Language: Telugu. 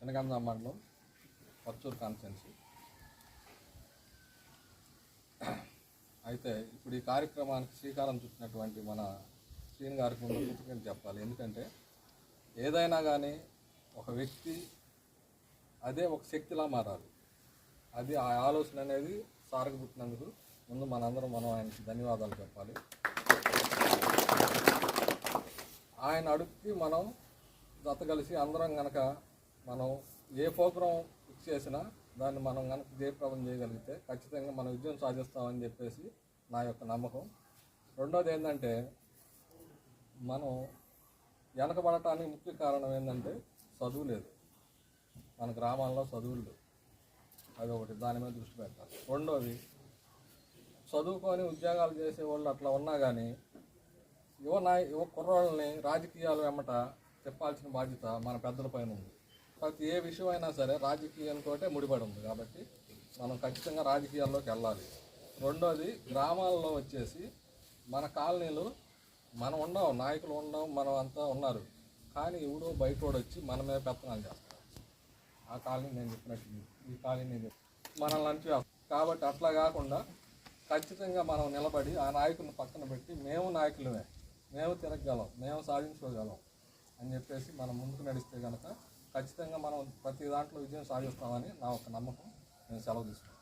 పెనగంజా మండలం పర్చూరు కాన్స్టెన్సీ అయితే ఇప్పుడు ఈ కార్యక్రమానికి శ్రీకారం చుట్టినటువంటి మన శ్రీని గారికి ఉన్న కృతజ్ఞతలు చెప్పాలి. ఎందుకంటే ఏదైనా కానీ ఒక వ్యక్తి అదే ఒక శక్తిలా మారాలి. అది ఆ ఆలోచన అనేది సారకు పుట్టినందుకు ముందు మనందరం మనం ఆయనకి ధన్యవాదాలు చెప్పాలి. ఆయన అడుగుకి మనం జత కలిసి అందరం కనుక మనం ఏ ప్రోగ్రాం ఫిక్స్ చేసినా దాన్ని మనం కనుక జయప్రదం చేయగలిగితే ఖచ్చితంగా మనం విజయం సాధిస్తామని చెప్పేసి నా యొక్క నమ్మకం. రెండోది ఏంటంటే మనం వెనకబడటానికి ముఖ్య కారణం ఏంటంటే చదువు లేదు. మన గ్రామాల్లో చదువులు లేవు. అది ఒకటి దాని మీద దృష్టి పెట్టాలి. రెండోది చదువుకొని ఉద్యోగాలు చేసే వాళ్ళు అట్లా ఉన్నా కానీ యువ నాయ యువ కుర్రోళ్ళని రాజకీయాలు వెంబట చెప్పాల్సిన బాధ్యత మన పెద్దల పైన ఉంది. ప్రతి ఏ విషయం అయినా సరే రాజకీయాలతోటే ముడిపడి ఉంది కాబట్టి మనం ఖచ్చితంగా రాజకీయాల్లోకి వెళ్ళాలి. రెండోది గ్రామాల్లో వచ్చేసి మన కాలనీలు మనం ఉండవు నాయకులు ఉండవు మనం అంతా ఉన్నారు. కానీ ఎవడో బయట వచ్చి మన మీద పెత్తనాలు చేస్తారు ఆ కాలనీ నేను చెప్పినట్టు ఈ కాలనీ నేను మనల్ని అనిపి కాబట్టి అట్లా కాకుండా ఖచ్చితంగా మనం నిలబడి ఆ నాయకుని పక్కన పెట్టి మేము నాయకులమే. మేము తిరగగలం. మేము సాధించుకోగలం. అని చెప్పేసి మనం ముందుకు నడిస్తే కనుక ఖచ్చితంగా మనం ప్రతి దాంట్లో విజయం సాధిస్తామని నా ఒక నమ్మకం. నేను సెలవు తీసుకుంటాను